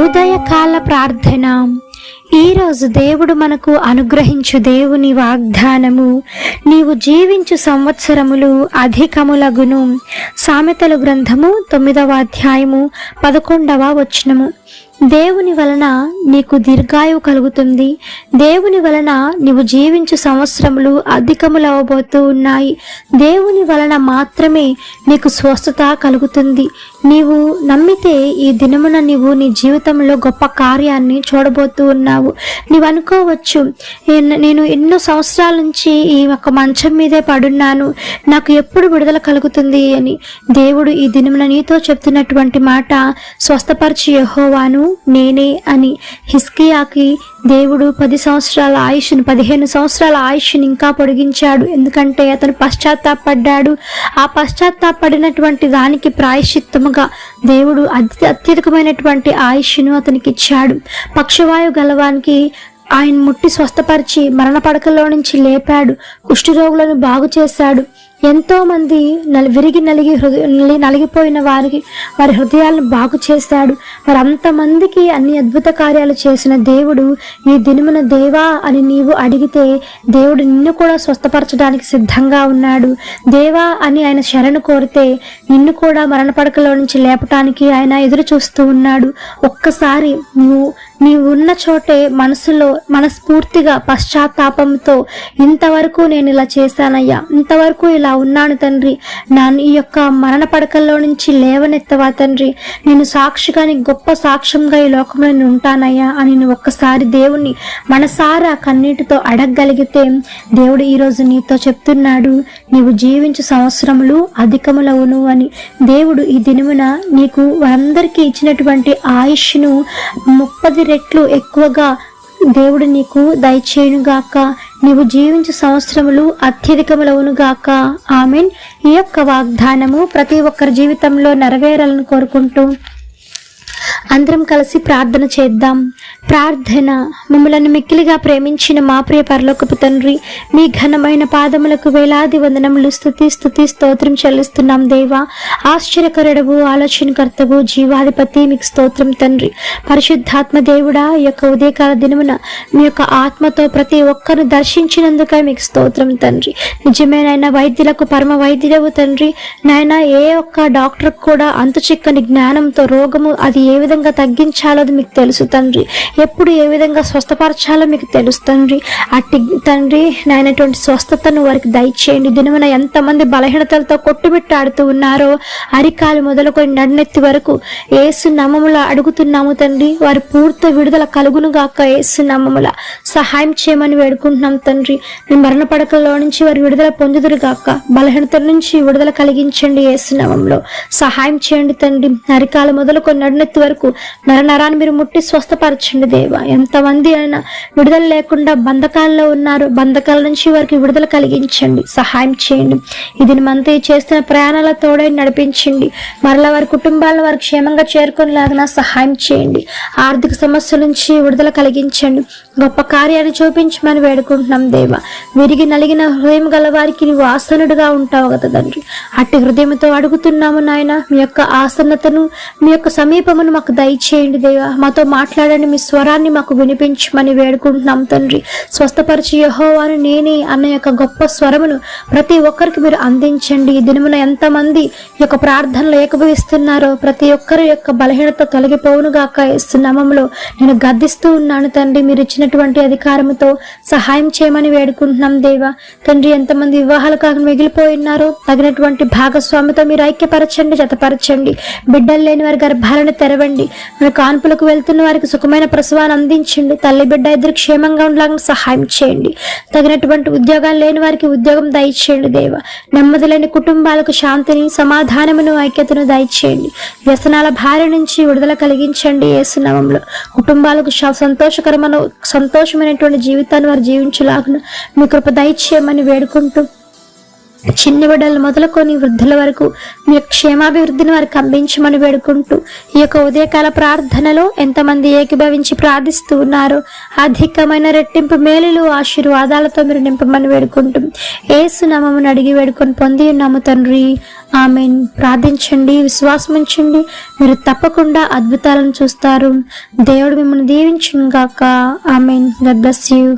ఉదయకాల ప్రార్థన. ఈరోజు దేవుడు మనకు అనుగ్రహించు దేవుని వాగ్దానము. నీవు జీవించు సంవత్సరములు అధికములగును. సామెతలు గ్రంథము తొమ్మిదవ అధ్యాయము పదకొండవ వచనము. దేవుని వలన నీకు దీర్ఘాయువు కలుగుతుంది. దేవుని వలన నీవు జీవించు సంవత్సరములు అధికములవబోతూ ఉన్నాయి. దేవుని వలన మాత్రమే నీకు స్వస్థత కలుగుతుంది. నీవు నమ్మితే ఈ దినమున నీవు నీ జీవితంలో గొప్ప కార్యాన్ని చూడబోతూ ఉన్నావు. నీవు అనుకోవచ్చు "నేను- నేను ఎన్నో సంవత్సరాల నుంచి ఈ ఒక మంచం మీదే పడున్నాను. నాకు ఎప్పుడు విడుదల కలుగుతుంది అని దేవుడు ఈ దినమున నీతో చెప్తున్నటువంటి మాట స్వస్థపరిచి యహోవాను నేనే అని హిస్కియాకి దేవుడు పది సంవత్సరాల ఆయుష్ను పదిహేను సంవత్సరాల ఆయుష్ని ఇంకా పొడిగించాడు. ఎందుకంటే అతను పశ్చాత్తాపడ్డాడు. ఆ పశ్చాత్తాపడినటువంటి దానికి ప్రాయశ్చిత్తముగా దేవుడు అతి అత్యధికమైనటువంటి ఆయుష్ను అతనికి ఇచ్చాడు పక్షవాయు గలవానికి ఆయన ముట్టి స్వస్థపరిచి మరణ పడకలో నుంచి లేపాడు. కుష్ఠరోగులను బాగు చేశాడు. ఎంతో మంది నలి విరిగి నలిగి హృదయ నలిగిపోయిన వారికి వారి హృదయాలను బాగు చేశాడు. మరి అంతమందికి అన్ని అద్భుత కార్యాలు చేసిన దేవుడు ఈ దినమున దేవా అని నీవు అడిగితే దేవుడు నిన్ను కూడా స్వస్థపరచడానికి సిద్ధంగా ఉన్నాడు. దేవా అని ఆయన శరణు కోరితే నిన్ను కూడా మరణ పడకలో నుంచి లేపటానికి ఆయన ఎదురు చూస్తూ ఉన్నాడు. ఒక్కసారి నువ్వు నీవు ఉన్న చోటే మనసులో మనస్ఫూర్తిగా పశ్చాత్తాపంతో ఇంతవరకు నేను ఇలా చేశానయ్యా ఇంతవరకు ఇలా ఉన్నాను తండ్రి. నన్ను ఈ యొక్క మరణ పడకల్లో నుంచి లేవనెత్తవా తండ్రి. నేను సాక్షిగా గొప్ప సాక్ష్యంగా ఈ లోకంలో నేను ఉంటానయ్యా అని నువ్వు ఒక్కసారి దేవుణ్ణి మనసారా కన్నీటితో అడగగలిగితే దేవుడు ఈరోజు నీతో చెప్తున్నాడు నీవు జీవించు సంవత్సరములు అధికములవును అని. దేవుడు ఈ దినమున నీకు వారందరికీ ఇచ్చినటువంటి ఆయుష్ను ముప్పది రెట్లు ఎక్కువగా దేవుడు నీకు దయచేయునుగాక. నీవు జీవించు సంవత్సరములు అత్యధికములవునుగాక ఆమెన్. ఈ యొక్క వాగ్దానము ప్రతి ఒక్కరి జీవితంలో నెరవేరాలని కోరుకుంటూ అందరం కలిసి ప్రార్థన చేద్దాం. ప్రార్థన మమ్మలను మిక్కిలిగా ప్రేమించిన మా ప్రియ పరలోకపు తండ్రి మీ ఘనమైన పాదములకు వేలాది వందనములు స్థుతి స్థుతి స్తోత్రం చెల్లిస్తున్నాం దేవా. ఆశ్చర్యకరుడవు ఆలోచనకర్తవు జీవాధిపతి మీకు స్తోత్రం తండ్రి. పరిశుద్ధాత్మ దేవుడా ఈ యొక్క ఉదయకాల దినమున మీ యొక్క ఆత్మతో ప్రతి ఒక్కరు దర్శించినందుకే మీకు స్తోత్రం తండ్రి. నిజమేనైనా వైద్యులకు పరమ వైద్యుడవు తండ్రి. నాయన ఏ ఒక్క డాక్టర్ కూడా అంతు చిక్కని జ్ఞానంతో రోగము అది ఏ విధంగా తగ్గించాలో అది మీకు తెలుసు తండ్రి. ఎప్పుడు ఏ విధంగా స్వస్థపరచాలో మీకు తెలుసు తండ్రి. అట్టి తండ్రి నాయనటువంటి స్వస్థతను వారికి దయచేయండి. దినమున ఎంతమంది బలహీనతలతో కొట్టుమిట్టాడుతూ ఉన్నారో అరికాలు మొదలుకొని నడినెత్తి వరకు ఏసు నామముల అడుగుతున్నాము తండ్రి. వారి పూర్తి విడుదల కలుగునుగాక ఏసు నమముల సహాయం చేయమని వేడుకుంటున్నాం తండ్రి. మరణ పడకల్లో నుంచి వారి విడుదల పొందుదురు గాక. బలహీనత నుంచి విడుదల కలిగించండి ఏసు నమంలో సహాయం చేయండి తండ్రి. అరికాలు మొదలుకొని నడినెత్తి వరకు వరకు నరనరాన్ని మీరు ముట్టి స్వస్థపరచండి దేవా. ఎంతమంది అయినా విడుదల లేకుండా బంధకాల్లో ఉన్నారు. బంధకాల నుంచి వారికి విడుదల కలిగించండి. సహాయం చేయండి. ఇది మనతో చేస్తున్న ప్రయాణాల తోడై నడిపించండి. మరలా వారి కుటుంబాలను వారు క్షేమంగా చేరుకునేలాగా సహాయం చేయండి. ఆర్థిక సమస్యల నుంచి విడుదల కలిగించండి. గొప్ప కార్యాన్ని చూపించమని వేడుకుంటున్నాం దేవా. విరిగి నలిగిన హృదయం గల వారికి నీవు ఆసనుడుగా ఉంటావు కదా తండ్రి. అట్టి హృదయంతో అడుగుతున్నాము నాయన మీ యొక్క ఆసన్నతను మీ యొక్క సమీపమును మాకు దయచేయండి దేవా. మాతో మాట్లాడండి. మీ స్వరాన్ని మాకు వినిపించమని వేడుకుంటున్నాం తండ్రి. స్వస్థపరిచి యహోవాను నేనే అన్న యొక్క గొప్ప స్వరమును ప్రతి ఒక్కరికి మీరు అందించండి. ఈ దినమున ఎంతమంది ఈ యొక్క ప్రార్థనలు ఏకభవిస్తున్నారో ప్రతి ఒక్కరి యొక్క బలహీనత తొలగిపోవునుగాక నమంలో నేను గద్దిస్తూ ఉన్నాను తండ్రి. మీరు ఇచ్చినటువంటి అధికారముతో సహాయం చేయమని వేడుకుంటున్నాం దేవా. తండ్రి ఎంతమంది వివాహాలు కాక మిగిలిపోయి ఉన్నారో తగినటువంటి భాగస్వామితో మీరు ఐక్యపరచండి జతపరచండి. బిడ్డలు లేని వారి గర్భాలను తెరవండి. మన కాన్పులకు వెళ్తున్న వారికి సుఖమైన ప్రసవాన్ని అందించండి. తల్లి బిడ్డ ఇద్దరు క్షేమంగా ఉండలాగా సహాయం చేయండి. తగినటువంటి ఉద్యోగాలు లేని వారికి ఉద్యోగం దయచేయండి దేవ. నెమ్మది లేని కుటుంబాలకు శాంతిని సమాధానమును ఐక్యతను దయచేయండి. వ్యసనాల భార్య నుంచి విడుదల కలిగించండి ఏసునామంలో కుటుంబాలకు సంతోషకరమైన సంతోషమైనటువంటి జీవితాన్ని వారు జీవించలాగున మీ కృప దయచేయమని వేడుకుంటూ చిన్న బిడ్డలు మొదలుకొని వృద్ధుల వరకు మీ యొక్క క్షేమాభివృద్ధిని వారికి అందించమని వేడుకుంటూ ఈ యొక్క ఉదయకాల ప్రార్థనలో ఎంతమంది ఏకీభవించి ప్రార్థిస్తూ ఉన్నారో అధికమైన రెట్టింపు మేలులు ఆశీర్వాదాలతో మీరు నింపమని వేడుకుంటూ ఏసు నామమును అడిగి వేడుకొని పొంది ఉన్నాము తండ్రి. ఆమెన్. ప్రార్థించండి విశ్వాసం ఉంచండి. మీరు తప్పకుండా అద్భుతాలను చూస్తారు. దేవుడు మిమ్మల్ని దీవించుగాక ఆమెన్. God bless you.